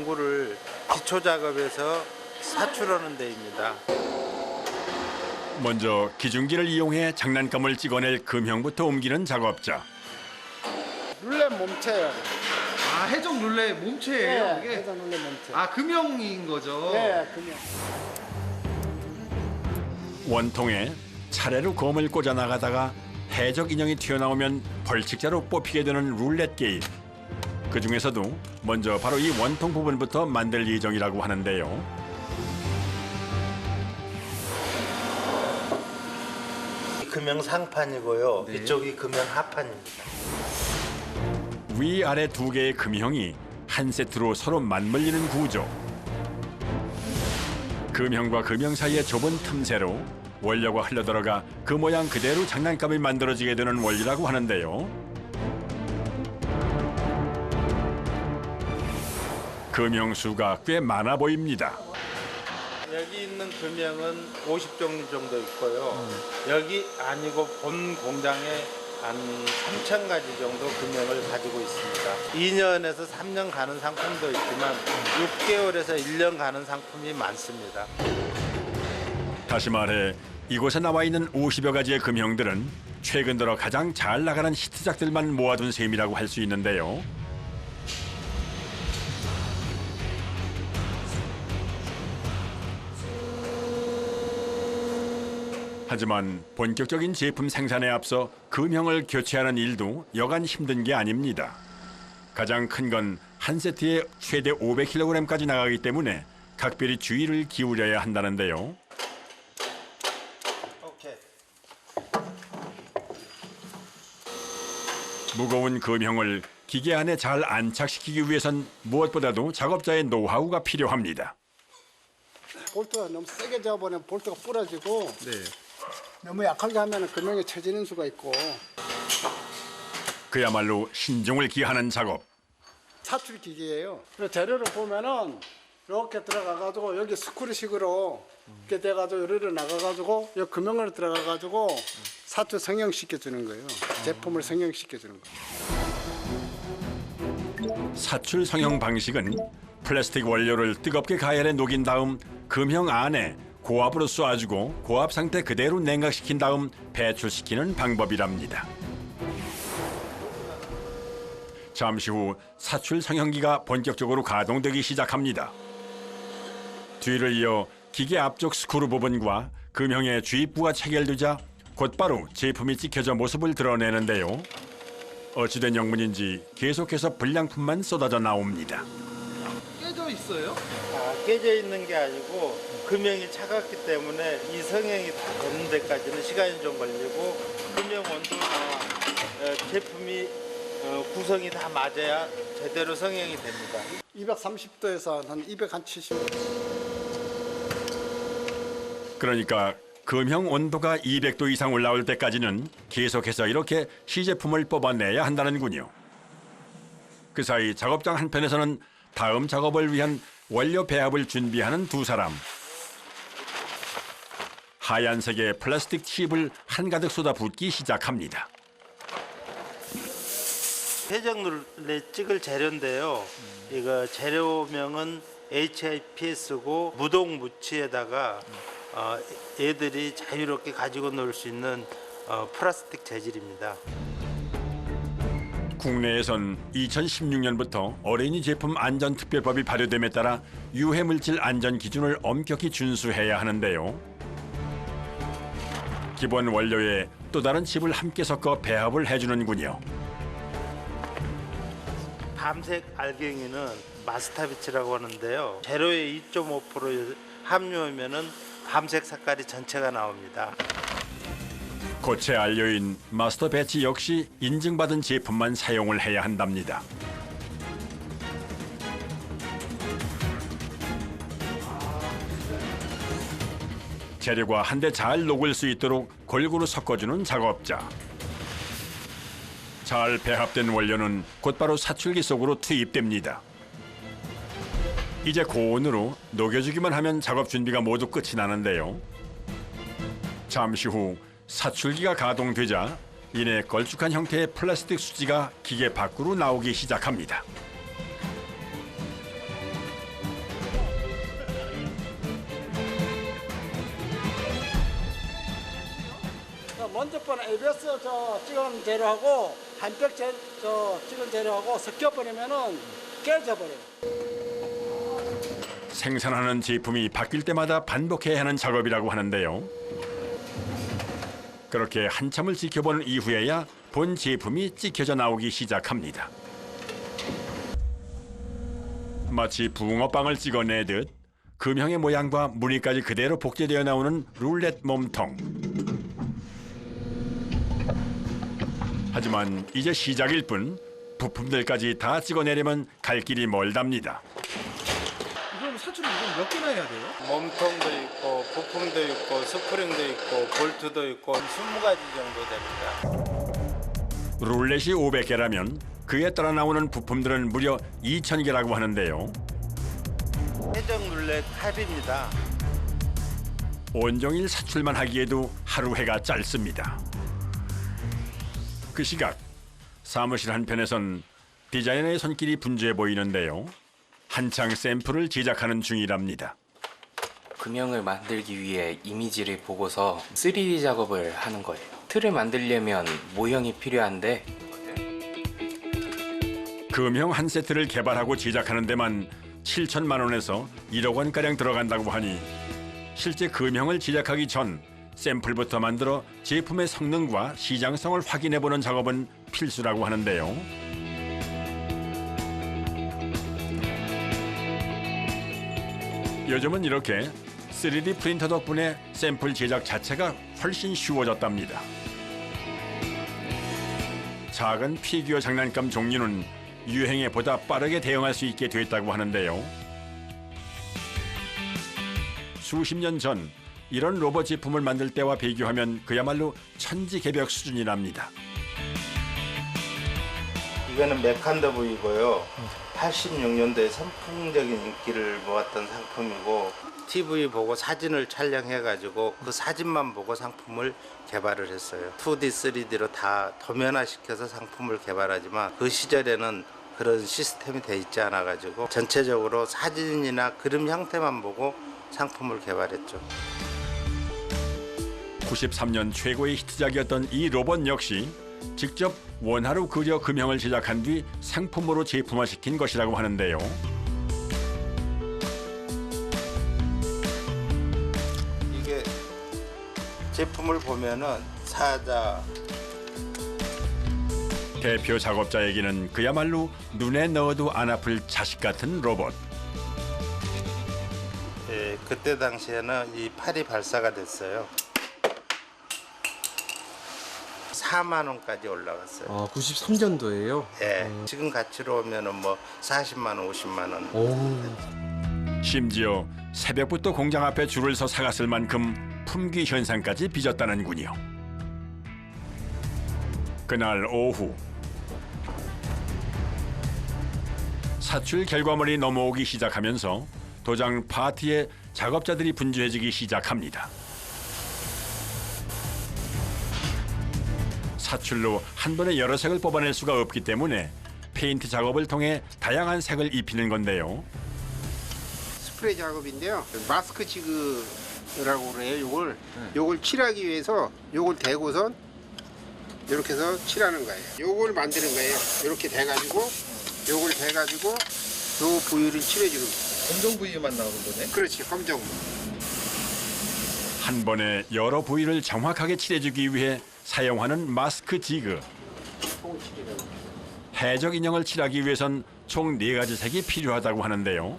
공구를 기초 작업에서 사출하는 데입니다. 먼저 기중기를 이용해 장난감을 찍어낼 금형부터 옮기는 작업자. 룰렛 몸체예요. 아 해적 룰렛 몸체예요 예, 이게? 해서 룰렛 몸체. 아 금형인 거죠? 예, 그냥. 원통에 차례로 검을 꽂아 나가다가 해적 인형이 튀어나오면 벌칙자로 뽑히게 되는 룰렛 게임. 그 중에서도 먼저 바로 이 원통 부분부터 만들 예정이라고 하는데요. 금형 상판이고요. 네. 이쪽이 금형 하판입니다. 위아래 두 개의 금형이 한 세트로 서로 맞물리는 구조. 금형과 금형 사이의 좁은 틈새로 원료가 흘러들어가 그 모양 그대로 장난감이 만들어지게 되는 원리라고 하는데요. 금형 수가 꽤 많아 보입니다. 여기 있는 금형은 50종류 정도 있고요. 여기 아니고 본 공장에 한 3천 가지 정도 금형을 가지고 있습니다. 2년에서 3년 가는 상품도 있지만 6개월에서 1년 가는 상품이 많습니다. 다시 말해 이곳에 나와 있는 50여 가지의 금형들은 최근 들어 가장 잘 나가는 히트작들만 모아둔 셈이라고 할 수 있는데요. 하지만 본격적인 제품 생산에 앞서 금형을 교체하는 일도 여간 힘든 게 아닙니다. 가장 큰 건 한 세트에 최대 500kg까지 나가기 때문에 각별히 주의를 기울여야 한다는데요. 오케이. 무거운 금형을 기계 안에 잘 안착시키기 위해선 무엇보다도 작업자의 노하우가 필요합니다. 볼트가 너무 세게 잡아버리면 볼트가 부러지고 네. 너무 약하게 하면 금형이 처지는 수가 있고 그야말로 신중을 기하는 작업. 사출 기계예요. 그래서 재료를 보면은 이렇게 들어가가지고 여기 스크류식으로 이렇게 돼가지고 요리로 나가가지고 이 금형을 들어가가지고 사출 성형시켜 주는 거예요. 제품을 성형시켜 주는 거예요. 사출 성형 방식은 플라스틱 원료를 뜨겁게 가열해 녹인 다음 금형 안에 고압으로 쏘아주고 고압 상태 그대로 냉각시킨 다음 배출시키는 방법이랍니다. 잠시 후 사출 성형기가 본격적으로 가동되기 시작합니다. 뒤를 이어 기계 앞쪽 스크루 부분과 금형의 주입부가 체결되자 곧바로 제품이 찍혀져 모습을 드러내는데요. 어찌된 영문인지 계속해서 불량품만 쏟아져 나옵니다. 깨져 있어요? 아, 깨져 있는 게 아니고 금형이 차갑기 때문에 이 성형이 다 되는 데까지는 시간이 좀 걸리고 금형 온도나 어, 제품이 어, 구성이 다 맞아야 제대로 성형이 됩니다. 230도에서 한 270. 그러니까 금형 온도가 200도 이상 올라올 때까지는 계속해서 이렇게 시제품을 뽑아내야 한다는군요. 그 사이 작업장 한편에서는 다음 작업을 위한 원료 배합을 준비하는 두 사람. 하얀색의 플라스틱 칩을 한가득 쏟아붓기 시작합니다. 해적룰에 찍을 재료인데요. 이거 재료명은 HIPS고 무동 무치에다가 어, 애들이 자유롭게 가지고 놀 수 있는 어, 플라스틱 재질입니다. 국내에선 2016년부터 어린이 제품 안전특별법이 발효됨에 따라 유해물질 안전 기준을 엄격히 준수해야 하는데요. 기본 원료에 또 다른 칩을 함께 섞어 배합을 해주는군요. 밤색 알갱이는 마스타비치라고 하는데요. 재료의 2.5% 함유하면은 밤색 색깔이 전체가 나옵니다. 고체 안료인 마스터 배치 역시 인증받은 제품만 사용을 해야 한답니다. 재료가 한데 잘 녹을 수 있도록 골고루 섞어주는 작업자. 잘 배합된 원료는 곧바로 사출기 속으로 투입됩니다. 이제 고온으로 녹여주기만 하면 작업 준비가 모두 끝이 나는데요. 잠시 후 사출기가 가동되자 이내 걸쭉한 형태의 플라스틱 수지가 기계 밖으로 나오기 시작합니다. 먼저 번 ABS 저 찍은 재료하고 한백 저 찍은 재료하고 섞여버리면 깨져버려요. 생산하는 제품이 바뀔 때마다 반복해야 하는 작업이라고 하는데요. 그렇게 한참을 지켜본 이후에야 본 제품이 찍혀져 나오기 시작합니다. 마치 붕어빵을 찍어내듯 금형의 모양과 무늬까지 그대로 복제되어 나오는 룰렛 몸통. 하지만 이제 시작일 뿐 부품들까지 다 찍어내려면 갈 길이 멀답니다. 그럼 사출을 이건 몇 개나 해야 돼요? 몸통도 있고 부품도 있고 스프링도 있고 볼트도 있고 20가지 정도 됩니다. 룰렛이 500개라면 그에 따라 나오는 부품들은 무려 2,000개라고 하는데요. 해적 룰렛 탑입니다. 온종일 사출만 하기에도 하루 해가 짧습니다. 그 시각 사무실 한편에선 디자이너의 손길이 분주해 보이는데요. 한창 샘플을 제작하는 중이랍니다. 금형을 만들기 위해 이미지를 보고서 3D 작업을 하는 거예요. 틀을 만들려면 모형이 필요한데 금형 한 세트를 개발하고 제작하는 데만 7천만 원에서 1억 원가량 들어간다고 하니 실제 금형을 제작하기 전 샘플부터 만들어 제품의 성능과 시장성을 확인해보는 작업은 필수라고 하는데요. 요즘은 이렇게 3D 프린터 덕분에 샘플 제작 자체가 훨씬 쉬워졌답니다. 작은 피규어 장난감 종류는 유행에 보다 빠르게 대응할 수 있게 됐다고 하는데요. 수십 년 전 이런 로봇 제품을 만들 때와 비교하면 그야말로 천지개벽 수준이랍니다. 이거는 메칸더브이고요. 86년도에 선풍적인 인기를 모았던 상품이고 TV 보고 사진을 촬영해가지고 그 사진만 보고 상품을 개발을 했어요. 2D, 3D로 다 도면화시켜서 상품을 개발하지만 그 시절에는 그런 시스템이 돼 있지 않아가지고 전체적으로 사진이나 그림 형태만 보고 상품을 개발했죠. 93년 최고의 히트작이었던 이 로봇 역시 직접 원화로 그려 금형을 제작한 뒤 상품으로 제품화시킨 것이라고 하는데요. 제품을 보면은 사자, 대표 작업자에게는 그야말로 눈에 넣어도 안 아플 자식 같은 로봇. 예, 그때 당시에는 이 팔이 발사가 됐어요. 4만 원까지 올라갔어요. 아, 93년도에요? 예, 지금 가치로 오면은 뭐 40만 원, 50만 원. 오. 심지어 새벽부터 공장 앞에 줄을 서 사갔을 만큼 품귀 현상까지 빚었다는군요. 그날 오후 사출 결과물이 넘어오기 시작하면서 도장 파티에 작업자들이 분주해지기 시작합니다. 사출로 한 번에 여러 색을 뽑아낼 수가 없기 때문에 페인트 작업을 통해 다양한 색을 입히는 건데요. 스프레이 작업인데요. 마스크 지그 라고 그래요. 요걸 요걸 칠하기 위해서 요걸 대고선 이렇게 해서 칠하는 거예요. 요걸 만드는 거예요. 이렇게 대 가지고 요걸 대 가지고 요 부위를 칠해 주는 거예요. 검정 부위만 나오는 거네. 그렇지 검정. 한 번에 여러 부위를 정확하게 칠해주기 위해 사용하는 마스크 지그. 해적 인형을 칠하기 위해선 총 네 가지 색이 필요하다고 하는데요.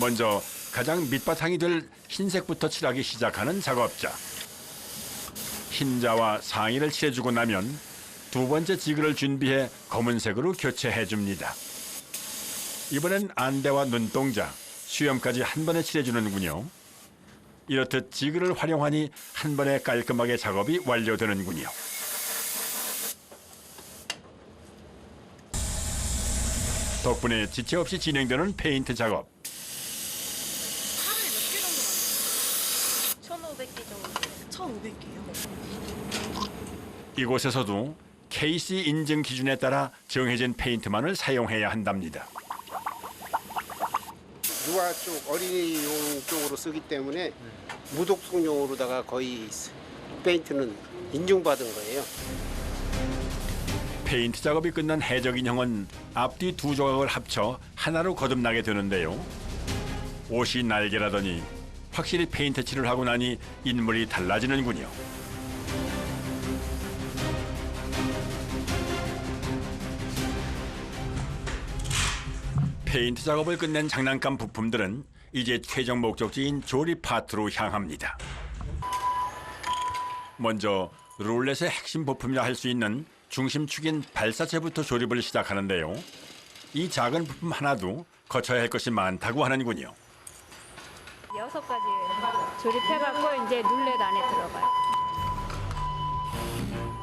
먼저 가장 밑바탕이 될 흰색부터 칠하기 시작하는 작업자. 흰자와 상의를 칠해주고 나면 두 번째 지그를 준비해 검은색으로 교체해 줍니다. 이번엔 안대와 눈동자, 수염까지 한 번에 칠해주는군요. 이렇듯 지그를 활용하니 한 번에 깔끔하게 작업이 완료되는군요. 덕분에 지체 없이 진행되는 페인트 작업. 하루에 몇 개 정도 만들어요? 1,500개 정도. 1,500개요? 이곳에서도 KC 인증 기준에 따라 정해진 페인트만을 사용해야 한답니다. 유아 쪽 어린이용 쪽으로 쓰기 때문에 무독성용으로다가 거의 페인트는 인증받은 거예요. 페인트 작업이 끝난 해적 인형은 앞뒤 두 조각을 합쳐 하나로 거듭나게 되는데요. 옷이 날개라더니 확실히 페인트 칠을 하고 나니 인물이 달라지는군요. 페인트 작업을 끝낸 장난감 부품들은 이제 최종 목적지인 조립 파트로 향합니다. 먼저 룰렛의 핵심 부품이라 할 수 있는 중심축인 발사체부터 조립을 시작하는데요. 이 작은 부품 하나도 거쳐야 할 것이 많다고 하는군요. 여섯 가지 조립해갖고 이제 룰렛 안에 들어가요.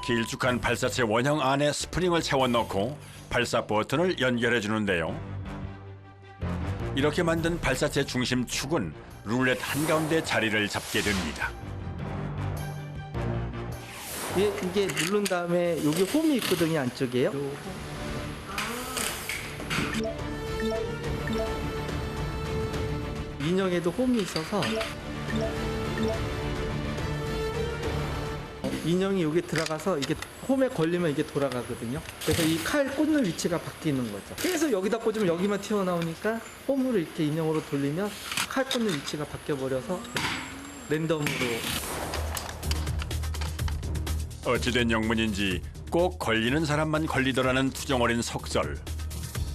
길쭉한 발사체 원형 안에 스프링을 채워 넣고 발사 버튼을 연결해 주는데요. 이렇게 만든 발사체 중심 축은 룰렛 한가운데 자리를 잡게 됩니다. 예, 이게 누른 다음에 여기 홈이 있거든요 안쪽에요. 인형에도 홈이 있어서 인형이 여기 들어가서 이게 홈에 걸리면 이게 돌아가거든요. 그래서 이 칼 꽂는 위치가 바뀌는 거죠. 계속 여기다 꽂으면 여기만 튀어나오니까 홈으로 이렇게 인형으로 돌리면 칼 꽂는 위치가 바뀌어 버려서 랜덤으로 어찌된 영문인지 꼭 걸리는 사람만 걸리더라는 투정어린 속설.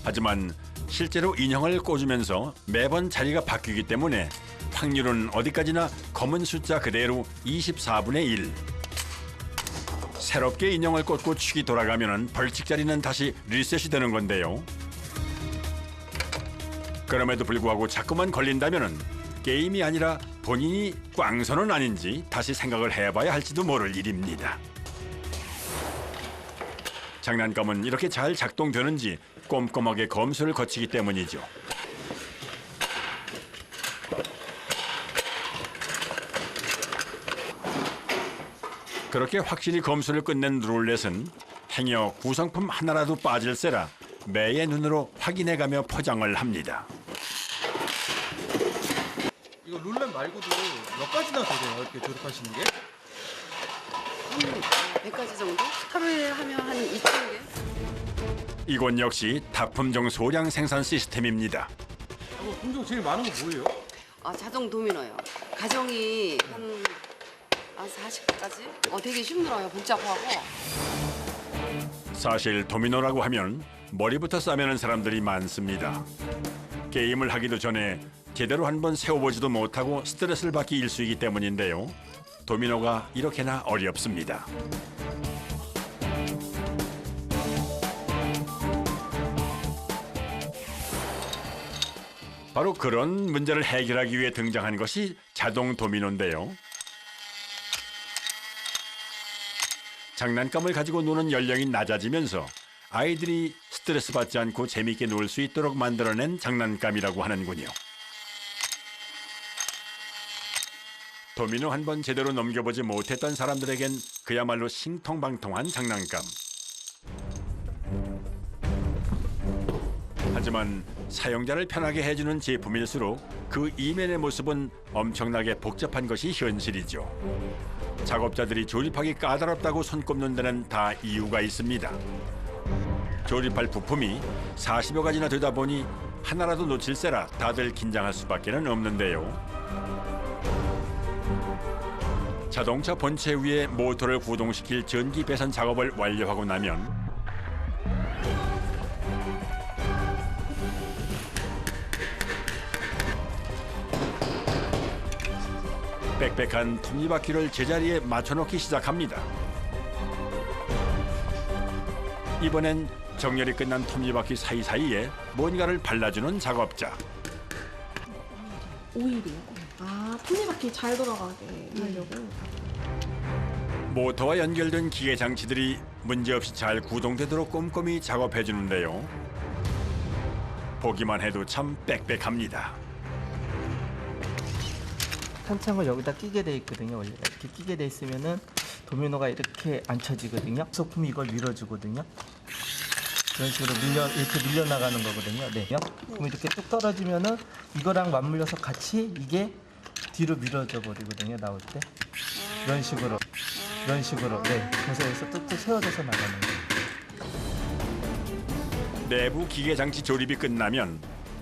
하지만 실제로 인형을 꽂으면서 매번 자리가 바뀌기 때문에 확률은 어디까지나 검은 숫자 그대로 24분의 1. 새롭게 인형을 꽂고 축이 돌아가면 벌칙 자리는 다시 리셋이 되는 건데요. 그럼에도 불구하고 자꾸만 걸린다면 게임이 아니라 본인이 꽝선은 아닌지 다시 생각을 해봐야 할지도 모를 일입니다. 장난감은 이렇게 잘 작동되는지 꼼꼼하게 검수를 거치기 때문이죠. 그렇게 확실히 검수를 끝낸 룰렛은 행여 구성품 하나라도 빠질세라 매의 눈으로 확인해가며 포장을 합니다. 이거 룰렛 말고도 몇 가지나 되세요? 이렇게 조립하시는 게? 한 100가지 정도? 하루에 하면 한 2,000개? 이곳 역시 다품종 소량 생산 시스템입니다. 이거 공정 제일 많은 거 뭐예요? 아, 자동 도미노요. 가정이 한, 한 40까지? 어, 되게 힘들어요. 복잡하고. 사실 도미노라고 하면 머리부터 싸매는 사람들이 많습니다. 게임을 하기도 전에 제대로 한 번 세워보지도 못하고 스트레스를 받기 일쑤이기 때문인데요. 도미노가 이렇게나 어렵습니다. 바로 그런 문제를 해결하기 위해 등장한 것이 자동 도미노인데요. 장난감을 가지고 노는 연령이 낮아지면서 아이들이 스트레스 받지 않고 재미있게 놀 수 있도록 만들어낸 장난감이라고 하는군요. 도미노 한 번 제대로 넘겨보지 못했던 사람들에겐 그야말로 신통방통한 장난감. 하지만 사용자를 편하게 해주는 제품일수록 그 이면의 모습은 엄청나게 복잡한 것이 현실이죠. 작업자들이 조립하기 까다롭다고 손꼽는 데는 다 이유가 있습니다. 조립할 부품이 40여 가지나 되다 보니 하나라도 놓칠세라 다들 긴장할 수밖에 는 없는데요. 자동차 본체 위에 모터를 구동시킬 전기 배선 작업을 완료하고 나면 빽빽한 톱니바퀴를 제자리에 맞춰놓기 시작합니다. 이번엔 정렬이 끝난 톱니바퀴 사이사이에 뭔가를 발라주는 작업자. 오일이요. 아, 톱니바퀴 잘 돌아가게 하려고. 모터와 연결된 기계 장치들이 문제없이 잘 구동되도록 꼼꼼히 작업해 주는데요. 보기만 해도 참 빽빽합니다. 탄창을 여기다 끼게 돼 있거든요. 원래 이렇게 끼게 돼 있으면은 도미노가 이렇게 안 쳐지거든요. 소품이 이걸 밀어주거든요. 이런 식으로 밀려 이렇게 밀려 나가는 거거든요. 네. 그럼 이렇게 뚝 떨어지면은 이거랑 맞물려서 같이 이게 뒤로 밀어져 버리거든요 나올 때 이런 식으로 이런 식으로 네 그래서 여기서 뚝뚝 세워져서 나가는. 내부 기계 장치 조립이 끝나면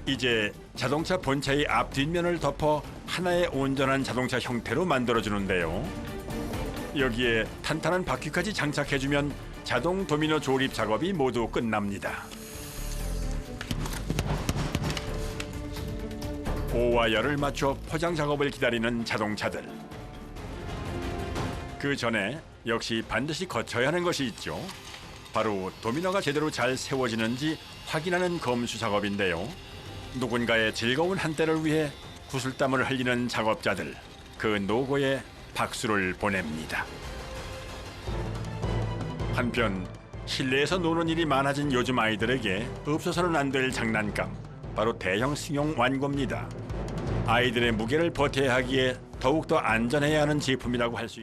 이제 자동차 본체의 앞 뒷면을 덮어 하나의 온전한 자동차 형태로 만들어 주는데요. 여기에 탄탄한 바퀴까지 장착해 주면 자동 도미노 조립 작업이 모두 끝납니다. 오와 열을 맞춰 포장 작업을 기다리는 자동차들. 그 전에 역시 반드시 거쳐야 하는 것이 있죠. 바로 도미노가 제대로 잘 세워지는지 확인하는 검수 작업인데요. 누군가의 즐거운 한때를 위해 구슬땀을 흘리는 작업자들 그 노고에 박수를 보냅니다. 한편 실내에서 노는 일이 많아진 요즘 아이들에게 없어서는 안 될 장난감 바로 대형 승용 완고입니다. 아이들의 무게를 버텨야 하기에 더욱더 안전해야 하는 제품이라고 할 수 있는